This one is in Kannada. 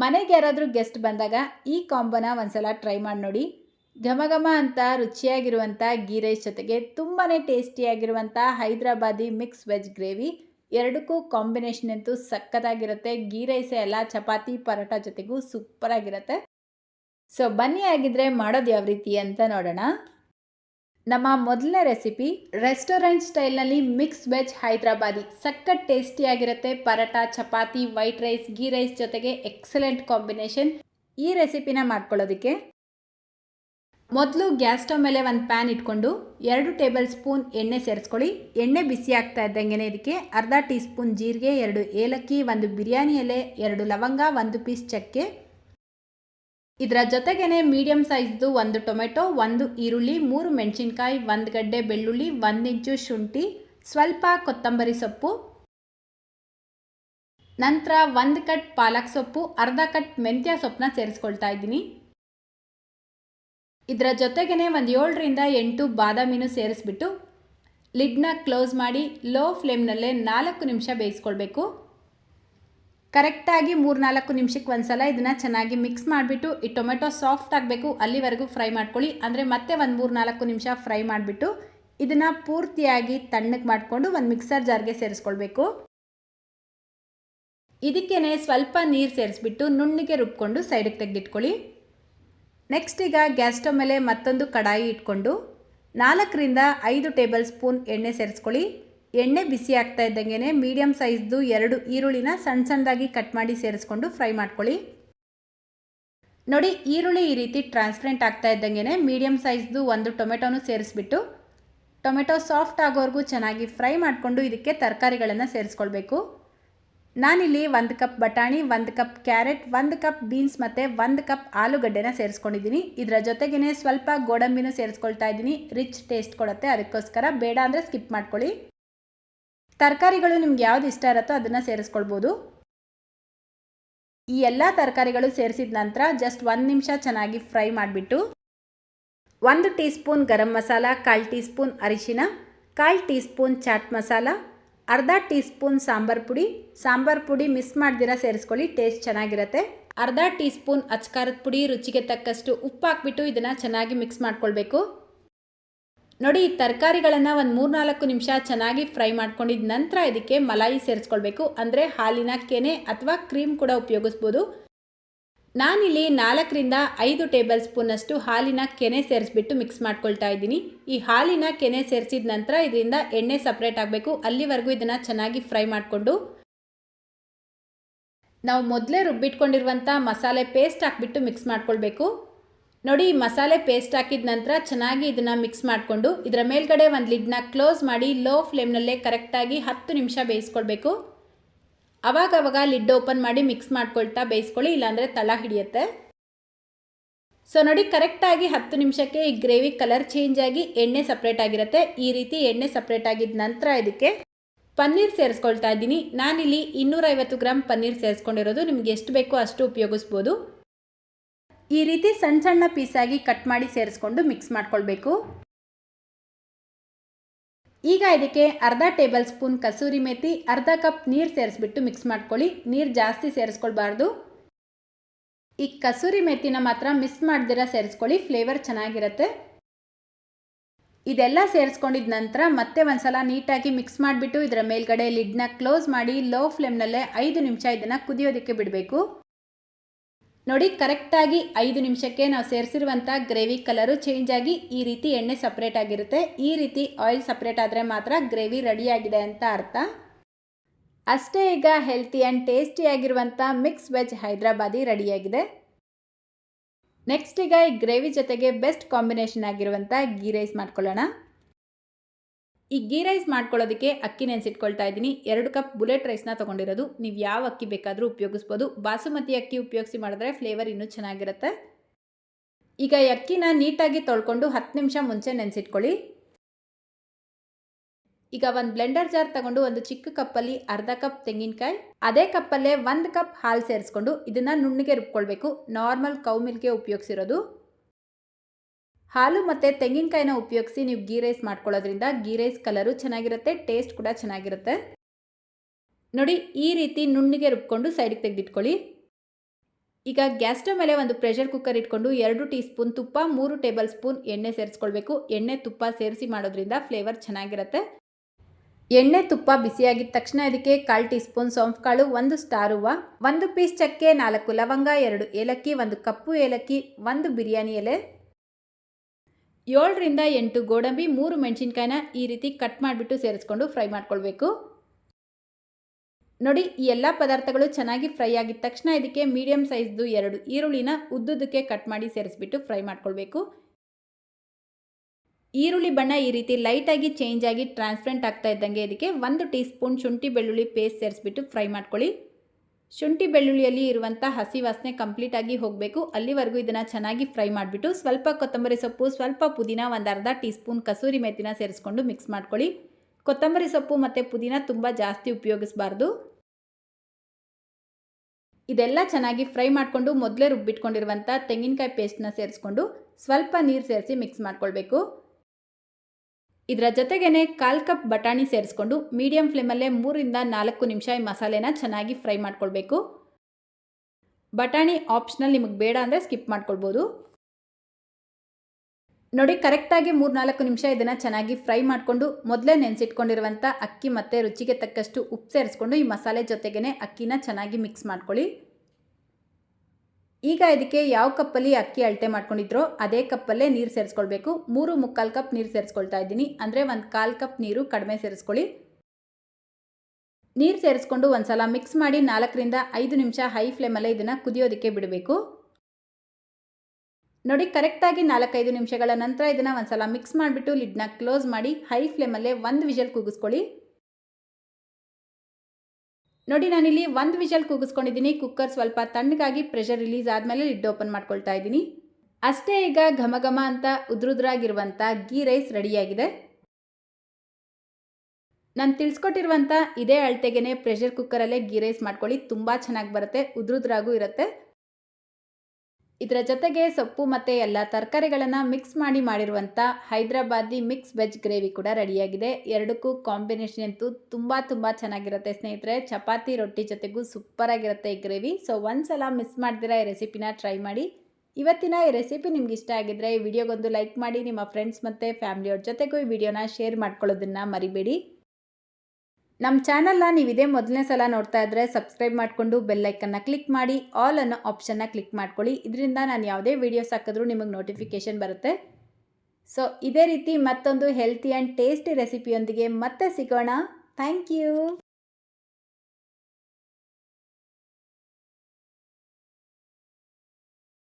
ಮನೆಗೆ ಯಾರಾದರೂ ಗೆಸ್ಟ್ ಬಂದಾಗ ಈ ಕಾಂಬೋನ ಒಂದ್ಸಲ ಟ್ರೈ ಮಾಡಿ ನೋಡಿ. ಘಮ ಘಮ ಅಂತ ರುಚಿಯಾಗಿರುವಂಥ ಗೀ ರೈಸ್ ಜೊತೆಗೆ ತುಂಬಾ ಟೇಸ್ಟಿಯಾಗಿರುವಂಥ ಹೈದ್ರಾಬಾದಿ ಮಿಕ್ಸ್ ವೆಜ್ ಗ್ರೇವಿ ಎರಡಕ್ಕೂ ಕಾಂಬಿನೇಷನ್ ಅಂತೂ ಸಕ್ಕತ್ತಾಗಿರುತ್ತೆ ಗೀ ರೈಸ್ ಎಲ್ಲ ಚಪಾತಿ, ಪರೋಟ ಜೊತೆಗೂ ಸೂಪರಾಗಿರುತ್ತೆ ಸೊ ಬನ್ನಿ ಆಗಿದ್ರೆ ಮಾಡೋದು ಯಾವ ರೀತಿ ಅಂತ ನೋಡೋಣ. ನಮ್ಮ ಮೊದಲನೇ ರೆಸಿಪಿ ರೆಸ್ಟೋರೆಂಟ್ ಸ್ಟೈಲ್ನಲ್ಲಿ ಮಿಕ್ಸ್ ವೆಜ್ ಹೈದ್ರಾಬಾದಿ. ಸಖತ್ ಟೇಸ್ಟಿಯಾಗಿರುತ್ತೆ paratha, chapati white rice ghee rice ಜೊತೆಗೆ ಎಕ್ಸಲೆಂಟ್ ಕಾಂಬಿನೇಷನ್ ಈ ರೆಸಿಪಿನ ಮಾಡ್ಕೊಳ್ಳೋದಕ್ಕೆ ಮೊದಲು ಗ್ಯಾಸ್ ಸ್ಟವ್ ಮೇಲೆ ಒಂದು ಪ್ಯಾನ್ ಇಟ್ಕೊಂಡು ಎರಡು ಟೇಬಲ್ ಸ್ಪೂನ್ ಎಣ್ಣೆ ಸೇರಿಸ್ಕೊಳ್ಳಿ. ಎಣ್ಣೆ ಬಿಸಿ ಆಗ್ತಾ ಇದ್ದಂಗೆ ಇದಕ್ಕೆ ಅರ್ಧ ಟೀ ಸ್ಪೂನ್ ಜೀರಿಗೆ, ಎರಡು ಏಲಕ್ಕಿ, ಒಂದು ಬಿರಿಯಾನಿ ಎಲೆ ಎರಡು ಲವಂಗ, ಒಂದು ಪೀಸ್ ಚಕ್ಕೆ ಇದರ ಜೊತೆಗೇನೆ ಮೀಡಿಯಂ ಸೈಜ್ದು ಒಂದು ಟೊಮೆಟೊ, ಒಂದು ಈರುಳ್ಳಿ, ಮೂರು ಮೆಣಸಿನ್ಕಾಯಿ, ಒಂದು ಗಡ್ಡೆ ಬೆಳ್ಳುಳ್ಳಿ, ಒಂದು ಇಂಚು ಶುಂಠಿ, ಸ್ವಲ್ಪ ಕೊತ್ತಂಬರಿ ಸೊಪ್ಪು, ನಂತರ ಒಂದು ಕಟ್ ಪಾಲಕ್ ಸೊಪ್ಪು, ಅರ್ಧ ಕಟ್ ಮೆಂತ್ಯ ಸೊಪ್ಪನ್ನ ಸೇರಿಸ್ಕೊಳ್ತಾ ಇದ್ದೀನಿ. ಇದರ ಜೊತೆಗೇ ಒಂದು ಏಳರಿಂದ ಎಂಟು ಬಾದಾಮಿನೂ ಸೇರಿಸ್ಬಿಟ್ಟು, ಲಿಡ್ನ ಕ್ಲೋಸ್ ಮಾಡಿ, ಲೋ ಫ್ಲೇಮ್ನಲ್ಲೇ ನಾಲ್ಕು ನಿಮಿಷ ಬೇಯಿಸ್ಕೊಳ್ಬೇಕು. ಕರೆಕ್ಟಾಗಿ ಮೂರು ನಾಲ್ಕು ನಿಮಿಷಕ್ಕೆ ಒಂದು ಸಲ ಇದನ್ನು ಚೆನ್ನಾಗಿ ಮಿಕ್ಸ್ ಮಾಡಿಬಿಟ್ಟು ಈ ಟೊಮೆಟೊ ಸಾಫ್ಟ್ ಆಗಬೇಕು, ಅಲ್ಲಿವರೆಗೂ ಫ್ರೈ ಮಾಡ್ಕೊಳ್ಳಿ. ಅಂದರೆ ಮತ್ತೆ ಒಂದು ಮೂರು ನಾಲ್ಕು ನಿಮಿಷ ಫ್ರೈ ಮಾಡಿಬಿಟ್ಟು ಇದನ್ನು ಪೂರ್ತಿಯಾಗಿ ತಣ್ಣಗೆ ಮಾಡಿಕೊಂಡು ಒಂದು ಮಿಕ್ಸರ್ ಜಾರ್ಗೆ ಸೇರಿಸ್ಕೊಳ್ಬೇಕು. ಇದಕ್ಕೇ ಸ್ವಲ್ಪ ನೀರು ಸೇರಿಸ್ಬಿಟ್ಟು ನುಣ್ಣಿಗೆ ರುಬ್ಕೊಂಡು ಸೈಡಿಗೆ ತೆಗೆದಿಟ್ಕೊಳ್ಳಿ. ನೆಕ್ಸ್ಟ್ ಈಗ ಗ್ಯಾಸ್ ಸ್ಟವ್ ಮೇಲೆ ಮತ್ತೊಂದು ಕಡಾಯಿ ಇಟ್ಕೊಂಡು ನಾಲ್ಕರಿಂದ ಐದು ಟೇಬಲ್ ಸ್ಪೂನ್ ಎಣ್ಣೆ ಸೇರಿಸ್ಕೊಳ್ಳಿ. ಎಣ್ಣೆ ಬಿಸಿ ಆಗ್ತಾ ಇದ್ದಂಗೆ ಮೀಡಿಯಮ್ ಸೈಜ್ದು ಎರಡು ಈರುಳ್ಳಿನ ಸಣ್ಣ ಸಣ್ಣದಾಗಿ ಕಟ್ ಮಾಡಿ ಸೇರಿಸ್ಕೊಂಡು ಫ್ರೈ ಮಾಡ್ಕೊಳ್ಳಿ. ನೋಡಿ, ಈರುಳ್ಳಿ ಈ ರೀತಿ ಟ್ರಾನ್ಸ್ಪರೆಂಟ್ ಆಗ್ತಾ ಇದ್ದಂಗೆ ಮೀಡಿಯಮ್ ಸೈಜ್ದು ಒಂದು ಟೊಮೆಟೊನೂ ಸೇರಿಸ್ಬಿಟ್ಟು, ಟೊಮೆಟೊ ಸಾಫ್ಟ್ ಆಗೋವರೆಗೂ ಚೆನ್ನಾಗಿ ಫ್ರೈ ಮಾಡಿಕೊಂಡು ಇದಕ್ಕೆ ತರಕಾರಿಗಳನ್ನು ಸೇರಿಸ್ಕೊಳ್ಬೇಕು. ನಾನಿಲ್ಲಿ ಒಂದು ಕಪ್ ಬಟಾಣಿ, ಒಂದು ಕಪ್ ಕ್ಯಾರೆಟ್, ಒಂದು ಕಪ್ ಬೀನ್ಸ್ ಮತ್ತು ಒಂದು ಕಪ್ ಆಲೂಗಡ್ಡೆನ ಸೇರಿಸ್ಕೊಂಡಿದ್ದೀನಿ. ಇದರ ಜೊತೆಗೇ ಸ್ವಲ್ಪ ಗೋಡಂಬಿನೂ ಸೇರಿಸ್ಕೊಳ್ತಾ ಇದ್ದೀನಿ. ರಿಚ್ ಟೇಸ್ಟ್ ಕೊಡುತ್ತೆ, ಅದಕ್ಕೋಸ್ಕರ ಬೇಡ ಅಂದರೆ ಸ್ಕಿಪ್ ಮಾಡ್ಕೊಳ್ಳಿ. ತರಕಾರಿಗಳು ನಿಮ್ಗೆ ಯಾವ್ದು ಇಷ್ಟ ಇರುತ್ತೋ ಅದನ್ನು ಸೇರಿಸ್ಕೊಳ್ಬೋದು. ಈ ಎಲ್ಲ ತರಕಾರಿಗಳು ಸೇರಿಸಿದ ನಂತರ ಜಸ್ಟ್ ಒಂದು ನಿಮಿಷ ಚೆನ್ನಾಗಿ ಫ್ರೈ ಮಾಡಿಬಿಟ್ಟು ಒಂದು ಟೀ ಸ್ಪೂನ್ ಗರಂ ಮಸಾಲ, ಕಾಲು ಟೀ ಸ್ಪೂನ್ ಅರಿಶಿನ, ಕಾಲು ಟೀ ಸ್ಪೂನ್ ಚಾಟ್ ಮಸಾಲ, ಅರ್ಧ ಟೀ ಸ್ಪೂನ್ ಸಾಂಬಾರು ಪುಡಿ. ಸಾಂಬಾರು ಪುಡಿ ಮಿಸ್ ಮಾಡ್ದಿರ ಸೇರಿಸ್ಕೊಳ್ಳಿ, ಟೇಸ್ಟ್ ಚೆನ್ನಾಗಿರುತ್ತೆ. ಅರ್ಧ ಟೀ ಸ್ಪೂನ್ ಅಚ್ಕಾರದ ಪುಡಿ ರುಚಿಗೆ ತಕ್ಕಷ್ಟು ಉಪ್ಪು ಹಾಕ್ಬಿಟ್ಟು ಇದನ್ನು ಚೆನ್ನಾಗಿ ಮಿಕ್ಸ್ ಮಾಡ್ಕೊಳ್ಬೇಕು. ನೋಡಿ, ಈ ತರಕಾರಿಗಳನ್ನು ಒಂದು ಮೂರು ನಾಲ್ಕು ನಿಮಿಷ ಚೆನ್ನಾಗಿ ಫ್ರೈ ಮಾಡ್ಕೊಂಡಿದ ನಂತರ ಇದಕ್ಕೆ ಮಲಾಯಿ ಸೇರಿಸ್ಕೊಳ್ಬೇಕು. ಅಂದರೆ ಹಾಲಿನ ಕೆನೆ ಅಥವಾ ಕ್ರೀಮ್ ಕೂಡ ಉಪಯೋಗಿಸ್ಬೋದು. ನಾನಿಲ್ಲಿ ನಾಲ್ಕರಿಂದ ಐದು ಟೇಬಲ್ ಸ್ಪೂನಷ್ಟು ಹಾಲಿನ ಕೆನೆ ಸೇರಿಸ್ಬಿಟ್ಟು ಮಿಕ್ಸ್ ಮಾಡ್ಕೊಳ್ತಾ ಇದ್ದೀನಿ. ಈ ಹಾಲಿನ ಕೆನೆ ಸೇರಿಸಿದ ನಂತರ ಇದರಿಂದ ಎಣ್ಣೆ ಸಪ್ರೇಟ್ ಆಗಬೇಕು. ಅಲ್ಲಿವರೆಗೂ ಇದನ್ನು ಚೆನ್ನಾಗಿ ಫ್ರೈ ಮಾಡಿಕೊಂಡು. ನಾವು ಮೊದಲೇ ರುಬ್ಬಿಟ್ಕೊಂಡಿರುವಂಥ ಮಸಾಲೆ ಪೇಸ್ಟ್ ಹಾಕ್ಬಿಟ್ಟು ಮಿಕ್ಸ್ ಮಾಡ್ಕೊಳ್ಬೇಕು. ನೋಡಿ ಮಸಾಲೆ ಪೇಸ್ಟ್ ಹಾಕಿದ ನಂತರ ಚೆನ್ನಾಗಿ ಇದನ್ನು ಮಿಕ್ಸ್ ಮಾಡಿಕೊಂಡು ಇದರ ಮೇಲ್ಗಡೆ ಒಂದು ಲಿಡ್ನ ಕ್ಲೋಸ್ ಮಾಡಿ ಲೋ ಫ್ಲೇಮ್ನಲ್ಲೇ ಕರೆಕ್ಟಾಗಿ ಹತ್ತು ನಿಮಿಷ ಬೇಯಿಸ್ಕೊಳ್ಬೇಕು. ಅವಾಗವಾಗ ಲಿಡ್ ಓಪನ್ ಮಾಡಿ ಮಿಕ್ಸ್ ಮಾಡ್ಕೊಳ್ತಾ ಬೇಯಿಸ್ಕೊಳ್ಳಿ, ಇಲ್ಲಾಂದರೆ ತಳ ಹಿಡಿಯುತ್ತೆ. ಸೊ ನೋಡಿ ಕರೆಕ್ಟಾಗಿ ಹತ್ತು ನಿಮಿಷಕ್ಕೆ ಈ ಗ್ರೇವಿ ಕಲರ್ ಚೇಂಜ್ ಆಗಿ ಎಣ್ಣೆ ಸಪ್ರೇಟ್ ಆಗಿರುತ್ತೆ. ಈ ರೀತಿ ಎಣ್ಣೆ ಸಪ್ರೇಟ್ ಆಗಿದ ನಂತರ ಇದಕ್ಕೆ ಪನ್ನೀರ್ ಸೇರಿಸ್ಕೊಳ್ತಾ ಇದ್ದೀನಿ. ನಾನಿಲ್ಲಿ ಇನ್ನೂರೈವತ್ತು ಗ್ರಾಮ್ ಪನ್ನೀರ್ ಸೇರಿಸ್ಕೊಂಡಿರೋದು. ನಿಮ್ಗೆ ಎಷ್ಟು ಬೇಕೋ ಅಷ್ಟು ಉಪಯೋಗಿಸ್ಬೋದು. ಈ ರೀತಿ ಸಣ್ಣ ಸಣ್ಣ ಪೀಸಾಗಿ ಕಟ್ ಮಾಡಿ ಸೇರಿಸ್ಕೊಂಡು ಮಿಕ್ಸ್ ಮಾಡ್ಕೊಳ್ಬೇಕು. ಈಗ ಇದಕ್ಕೆ ಅರ್ಧ ಟೇಬಲ್ ಸ್ಪೂನ್ ಕಸೂರಿ ಮೇಥಿ ಅರ್ಧ ಕಪ್ ನೀರು ಸೇರಿಸ್ಬಿಟ್ಟು ಮಿಕ್ಸ್ ಮಾಡ್ಕೊಳ್ಳಿ. ನೀರು ಜಾಸ್ತಿ ಸೇರಿಸ್ಕೊಳ್ಬಾರ್ದು. ಈ ಕಸೂರಿ ಮೇಥಿನ ಮಾತ್ರ ಮಿಸ್ ಮಾಡಿದಿರ ಸೇರಿಸ್ಕೊಳ್ಳಿ, ಫ್ಲೇವರ್ ಚೆನ್ನಾಗಿರುತ್ತೆ. ಇದೆಲ್ಲ ಸೇರಿಸ್ಕೊಂಡಿದ ನಂತರ ಮತ್ತೆ ಒಂದ್ಸಲ ನೀಟಾಗಿ ಮಿಕ್ಸ್ ಮಾಡಿಬಿಟ್ಟು ಇದರ ಮೇಲ್ಗಡೆ ಲಿಡ್ನ ಕ್ಲೋಸ್ ಮಾಡಿ ಲೋ ಫ್ಲೇಮ್ನಲ್ಲೇ ಐದು ನಿಮಿಷ ಇದನ್ನು ಕುದಿಯೋದಕ್ಕೆ ಬಿಡಬೇಕು. ನೋಡಿ, ಕರೆಕ್ಟಾಗಿ ಐದು ನಿಮಿಷಕ್ಕೆ ನಾವು ಸೇರಿಸಿರುವಂಥ ಗ್ರೇವಿ ಕಲರು ಚೇಂಜ್ ಆಗಿ ಈ ರೀತಿ ಎಣ್ಣೆ ಸಪ್ರೇಟ್ ಆಗಿರುತ್ತೆ. ಈ ರೀತಿ ಆಯಿಲ್ ಸಪ್ರೇಟ್ ಆದರೆ ಮಾತ್ರ ಗ್ರೇವಿ ರೆಡಿಯಾಗಿದೆ ಅಂತ ಅರ್ಥ. ಅಷ್ಟೇ ಈಗ ಹೆಲ್ತಿ ಆ್ಯಂಡ್ ಟೇಸ್ಟಿಯಾಗಿರುವಂಥ ಮಿಕ್ಸ್ ವೆಜ್ ಹೈದ್ರಾಬಾದಿ ರೆಡಿಯಾಗಿದೆ ನೆಕ್ಸ್ಟ್ ಈಗ ಈ ಗ್ರೇವಿ ಜೊತೆಗೆ ಬೆಸ್ಟ್ ಕಾಂಬಿನೇಷನ್ ಆಗಿರುವಂಥ ಗೀ ರೈಸ್ ಮಾಡ್ಕೊಳ್ಳೋಣ. ಈ ಗೀ ರೈಸ್ ಮಾಡ್ಕೊಳ್ಳೋದಕ್ಕೆ ಅಕ್ಕಿ ನೆನೆಸಿಟ್ಕೊಳ್ತಾ ಇದ್ದೀನಿ. ಎರಡು ಕಪ್ ಬುಲೆಟ್ ರೈಸ್ನ ತೊಗೊಂಡಿರೋದು. ನೀವು ಯಾವ ಅಕ್ಕಿ ಬೇಕಾದರೂ ಉಪಯೋಗಿಸ್ಬೋದು. ಬಾಸುಮತಿ ಅಕ್ಕಿ ಉಪಯೋಗಿಸಿ ಮಾಡಿದ್ರೆ ಫ್ಲೇವರ್ ಇನ್ನೂ ಚೆನ್ನಾಗಿರುತ್ತೆ. ಈಗ ಈ ಅಕ್ಕಿನ ನೀಟಾಗಿ ತೊಳ್ಕೊಂಡು ಹತ್ತು ನಿಮಿಷ ಮುಂಚೆ ನೆನೆಸಿಟ್ಕೊಳ್ಳಿ. ಈಗ ಒಂದು ಬ್ಲೆಂಡರ್ ಜಾರ್ ತಗೊಂಡು ಒಂದು ಚಿಕ್ಕ ಕಪ್ಪಲ್ಲಿ ಅರ್ಧ ಕಪ್ ತೆಂಗಿನಕಾಯಿ, ಅದೇ ಕಪ್ಪಲ್ಲೇ ಒಂದು ಕಪ್ ಹಾಲು ಸೇರಿಸ್ಕೊಂಡು ಇದನ್ನು ನುಣ್ಣಗೆ ರುಬ್ಕೊಳ್ಬೇಕು. Normal cow ಮಿಲ್ಗೆ ಉಪಯೋಗಿಸಿರೋದು. ಹಾಲು ಮತ್ತು ತೆಂಗಿನಕಾಯಿನ ಉಪಯೋಗಿಸಿ ನೀವು ಗೀ ರೈಸ್ ಮಾಡ್ಕೊಳ್ಳೋದ್ರಿಂದ ಗೀ ರೈಸ್ ಕಲರು ಚೆನ್ನಾಗಿರುತ್ತೆ, ಟೇಸ್ಟ್ ಕೂಡ ಚೆನ್ನಾಗಿರುತ್ತೆ. ನೋಡಿ, ಈ ರೀತಿ ನುಣ್ಣಿಗೆ ರುಬ್ಕೊಂಡು ಸೈಡಿಗೆ ತೆಗೆದಿಟ್ಕೊಳ್ಳಿ. ಈಗ ಗ್ಯಾಸ್ ಸ್ಟವ್ ಮೇಲೆ ಒಂದು ಪ್ರೆಷರ್ ಕುಕ್ಕರ್ ಇಟ್ಕೊಂಡು ಎರಡು ಟೀ ಸ್ಪೂನ್ ತುಪ್ಪ, ಮೂರು ಟೇಬಲ್ ಸ್ಪೂನ್ ಎಣ್ಣೆ ಸೇರಿಸ್ಕೊಳ್ಬೇಕು. ಎಣ್ಣೆ, ತುಪ್ಪ ಸೇರಿಸಿ ಮಾಡೋದ್ರಿಂದ ಫ್ಲೇವರ್ ಚೆನ್ನಾಗಿರುತ್ತೆ. ಎಣ್ಣೆ, ತುಪ್ಪ ಬಿಸಿಯಾಗಿದ ತಕ್ಷಣ ಇದಕ್ಕೆ ಕಾಲು ಟೀ ಸ್ಪೂನ್ ಸೋಂಫು ಕಾಳು, ಒಂದು ಸ್ಟಾರ್ ಹೂವು, ಒಂದು ಪೀಸ್ ಚಕ್ಕೆ, ನಾಲ್ಕು ಲವಂಗ, ಎರಡು ಏಲಕ್ಕಿ, ಒಂದು ಕಪ್ಪು ಏಲಕ್ಕಿ, ಒಂದು ಬಿರಿಯಾನಿ ಎಲೆ. ಏಳರಿಂದ ಎಂಟು ಗೋಡಂಬಿ ಮೂರು ಮೆಣಸಿನ್ಕಾಯಿನ ಈ ರೀತಿ ಕಟ್ ಮಾಡಿಬಿಟ್ಟು ಸೇರಿಸ್ಕೊಂಡು ಫ್ರೈ ಮಾಡ್ಕೊಳ್ಬೇಕು. ನೋಡಿ, ಈ ಎಲ್ಲ ಪದಾರ್ಥಗಳು ಚೆನ್ನಾಗಿ ಫ್ರೈ ಆಗಿದ ತಕ್ಷಣ ಇದಕ್ಕೆ ಮೀಡಿಯಂ ಸೈಜ್ದು ಎರಡು ಈರುಳ್ಳಿನ ಉದ್ದುದಕ್ಕೆ ಕಟ್ ಮಾಡಿ ಸೇರಿಸ್ಬಿಟ್ಟು ಫ್ರೈ ಮಾಡ್ಕೊಳ್ಬೇಕು. ಈರುಳ್ಳಿ ಬಣ್ಣ ಈ ರೀತಿ ಲೈಟಾಗಿ ಚೇಂಜ್ ಆಗಿ ಟ್ರಾನ್ಸ್ಪರೆಂಟ್ ಆಗ್ತಾ ಇದ್ದಂಗೆ ಇದಕ್ಕೆ ಒಂದು ಟೀ ಸ್ಪೂನ್ ಶುಂಠಿ ಬೆಳ್ಳುಳ್ಳಿ ಪೇಸ್ಟ್ ಸೇರಿಸ್ಬಿಟ್ಟು ಫ್ರೈ ಮಾಡ್ಕೊಳ್ಳಿ. ಶುಂಠಿ ಬೆಳ್ಳುಳ್ಳಿಯಲ್ಲಿ ಇರುವಂಥ ಹಸಿ ವಾಸನೆ ಕಂಪ್ಲೀಟಾಗಿ ಹೋಗಬೇಕು. ಅಲ್ಲಿವರೆಗೂ ಇದನ್ನು ಚೆನ್ನಾಗಿ ಫ್ರೈ ಮಾಡಿಬಿಟ್ಟು ಸ್ವಲ್ಪ ಕೊತ್ತಂಬರಿ ಸೊಪ್ಪು, ಸ್ವಲ್ಪ ಪುದೀನ, ಒಂದು ಅರ್ಧ ಟೀ ಸ್ಪೂನ್ ಕಸೂರಿ ಮೆತ್ತಿನ ಸೇರಿಸ್ಕೊಂಡು ಮಿಕ್ಸ್ ಮಾಡ್ಕೊಳ್ಳಿ. ಕೊತ್ತಂಬರಿ ಸೊಪ್ಪು ಮತ್ತು ಪುದೀನ ತುಂಬ ಜಾಸ್ತಿ ಉಪಯೋಗಿಸಬಾರ್ದು. ಇದೆಲ್ಲ ಚೆನ್ನಾಗಿ ಫ್ರೈ ಮಾಡಿಕೊಂಡು ಮೊದಲೇ ರುಬ್ಬಿಟ್ಕೊಂಡಿರುವಂಥ ತೆಂಗಿನಕಾಯಿ ಪೇಸ್ಟ್ನ ಸೇರಿಸ್ಕೊಂಡು ಸ್ವಲ್ಪ ನೀರು ಸೇರಿಸಿ ಮಿಕ್ಸ್ ಮಾಡ್ಕೊಳ್ಬೇಕು. ಇದರ ಜೊತೆಗೇ ಕಾಲು ಕಪ್ ಬಟಾಣಿ ಸೇರಿಸ್ಕೊಂಡು ಮೀಡಿಯಂ ಫ್ಲೇಮಲ್ಲೇ ಮೂರಿಂದ ನಾಲ್ಕು ನಿಮಿಷ ಈ ಮಸಾಲೆನ ಚೆನ್ನಾಗಿ ಫ್ರೈ ಮಾಡ್ಕೊಳ್ಬೇಕು. ಬಟಾಣಿ ಆಪ್ಷನಲ್ ನಿಮಗೆ ಬೇಡ ಅಂದರೆ ಸ್ಕಿಪ್ ಮಾಡ್ಕೊಳ್ಬೋದು. ನೋಡಿ, ಕರೆಕ್ಟಾಗಿ ಮೂರು ನಾಲ್ಕು ನಿಮಿಷ ಇದನ್ನು ಚೆನ್ನಾಗಿ ಫ್ರೈ ಮಾಡಿಕೊಂಡು ಮೊದಲೇ ನೆನೆಸಿಟ್ಕೊಂಡಿರುವಂಥ ಅಕ್ಕಿ ಮತ್ತು ರುಚಿಗೆ ತಕ್ಕಷ್ಟು ಉಪ್ಪು ಸೇರಿಸ್ಕೊಂಡು ಈ ಮಸಾಲೆ ಜೊತೆಗೇ ಅಕ್ಕಿನ ಚೆನ್ನಾಗಿ ಮಿಕ್ಸ್ ಮಾಡ್ಕೊಳ್ಳಿ. ಈಗ ಇದಕ್ಕೆ ಯಾವ ಕಪ್ಪಲ್ಲಿ ಅಕ್ಕಿ ಅಳತೆ ಮಾಡ್ಕೊಂಡಿದ್ರೋ ಅದೇ ಕಪ್ಪಲ್ಲೇ ನೀರು ಸೇರಿಸ್ಕೊಳ್ಬೇಕು. ಮೂರು ಮುಕ್ಕಾಲು ಕಪ್ ನೀರು ಸೇರಿಸ್ಕೊಳ್ತಾ ಇದ್ದೀನಿ. ಅಂದರೆ ಒಂದು ಕಾಲು ಕಪ್ ನೀರು ಕಡಿಮೆ ಸೇರಿಸ್ಕೊಳ್ಳಿ. ನೀರು ಸೇರಿಸ್ಕೊಂಡು ಒಂದ್ಸಲ ಮಿಕ್ಸ್ ಮಾಡಿ ನಾಲ್ಕರಿಂದ ಐದು ನಿಮಿಷ ಹೈ ಫ್ಲೇಮಲ್ಲೇ ಇದನ್ನು ಕುದಿಯೋದಕ್ಕೆ ಬಿಡಬೇಕು. ನೋಡಿ, ಕರೆಕ್ಟಾಗಿ ನಾಲ್ಕೈದು ನಿಮಿಷಗಳ ನಂತರ ಇದನ್ನು ಒಂದ್ಸಲ ಮಿಕ್ಸ್ ಮಾಡಿಬಿಟ್ಟು ಲಿಡ್ನ ಕ್ಲೋಸ್ ಮಾಡಿ ಹೈ ಫ್ಲೇಮಲ್ಲೇ ಒಂದು ವಿಷಲ್ ಕೂಗಿಸ್ಕೊಳ್ಳಿ. ನೋಡಿ, ನಾನಿಲ್ಲಿ ಒಂದು ವಿಷಲ್ ಕೂಗಿಸ್ಕೊಂಡಿದ್ದೀನಿ. ಕುಕ್ಕರ್ ಸ್ವಲ್ಪ ತಣ್ಣಗಾಗಿ ಪ್ರೆಷರ್ ರಿಲೀಸ್ ಆದಮೇಲೆ ಲಿಡ್ ಓಪನ್ ಮಾಡ್ಕೊಳ್ತಾ ಇದ್ದೀನಿ. ಅಷ್ಟೇ ಈಗ ಘಮ ಘಮ ಅಂತ ಉದ್ರುದ್ರಾಗಿರುವಂಥ ಗೀ ರೈಸ್ ರೆಡಿಯಾಗಿದೆ ನಾನು ತಿಳಿಸ್ಕೊಟ್ಟಿರುವಂಥ ಇದೇ ಅಳತೆಗೆ ಪ್ರೆಷರ್ ಕುಕ್ಕರಲ್ಲೇ ಗೀ ರೈಸ್ ಮಾಡ್ಕೊಳ್ಳಿ. ತುಂಬ ಚೆನ್ನಾಗಿ ಬರುತ್ತೆ, ಉದ್ರುದ್ರಾಗೂ ಇರುತ್ತೆ. ಇದರ ಜೊತೆಗೆ ಸೊಪ್ಪು ಮತ್ತು ಎಲ್ಲ ತರಕಾರಿಗಳನ್ನು ಮಿಕ್ಸ್ ಮಾಡಿ ಮಾಡಿರುವಂಥ ಹೈದ್ರಾಬಾದಿ ಮಿಕ್ಸ್ ವೆಜ್ ಗ್ರೇವಿ ಕೂಡ ರೆಡಿಯಾಗಿದೆ ಎರಡಕ್ಕೂ ಕಾಂಬಿನೇಷನ್ ಅಂತೂ ತುಂಬ ತುಂಬ ಚೆನ್ನಾಗಿರುತ್ತೆ ಸ್ನೇಹಿತರೆ. ಚಪಾತಿ, ರೊಟ್ಟಿ ಜೊತೆಗೂ ಸೂಪರಾಗಿರುತ್ತೆ ಈ ಗ್ರೇವಿ ಸೊ ಒಂದ್ಸಲ ಮಿಸ್ ಮಾಡ್ದಿರ ಈ ರೆಸಿಪಿನ ಟ್ರೈ ಮಾಡಿ. ಇವತ್ತಿನ ಈ ರೆಸಿಪಿ ನಿಮ್ಗೆ ಇಷ್ಟ ಆಗಿದ್ರೆ ಈ ವಿಡಿಯೋಗೊಂದು ಲೈಕ್ ಮಾಡಿ. ನಿಮ್ಮ ಫ್ರೆಂಡ್ಸ್ ಮತ್ತು ಫ್ಯಾಮಿಲಿಯವ್ರ ಜೊತೆಗೂ ಈ ವಿಡಿಯೋನ ಶೇರ್ ಮಾಡ್ಕೊಳ್ಳೋದನ್ನು ಮರಿಬೇಡಿ. ನಮ್ಮ ಚಾನಲ್ನ ನೀವು ಇದೇ ಮೊದಲನೇ ಸಲ ನೋಡ್ತಾ ಇದ್ದರೆ ಸಬ್ಸ್ಕ್ರೈಬ್ ಮಾಡಿಕೊಂಡು ಬೆಲ್ಲೈಕನ್ನ ಕ್ಲಿಕ್ ಮಾಡಿ, ಆಲ್ ಅನ್ನೋ ಆಪ್ಷನ್ನ ಕ್ಲಿಕ್ ಮಾಡ್ಕೊಳ್ಳಿ. ಇದರಿಂದ ನಾನು ಯಾವುದೇ ವೀಡಿಯೋಸ್ ಹಾಕಿದ್ರೂ ನಿಮಗೆ ನೋಟಿಫಿಕೇಷನ್ ಬರುತ್ತೆ. ಸೊ ಇದೇ ರೀತಿ ಮತ್ತೊಂದು ಹೆಲ್ತಿ ಆ್ಯಂಡ್ ಟೇಸ್ಟಿ ರೆಸಿಪಿಯೊಂದಿಗೆ ಮತ್ತೆ ಸಿಗೋಣ. Thank you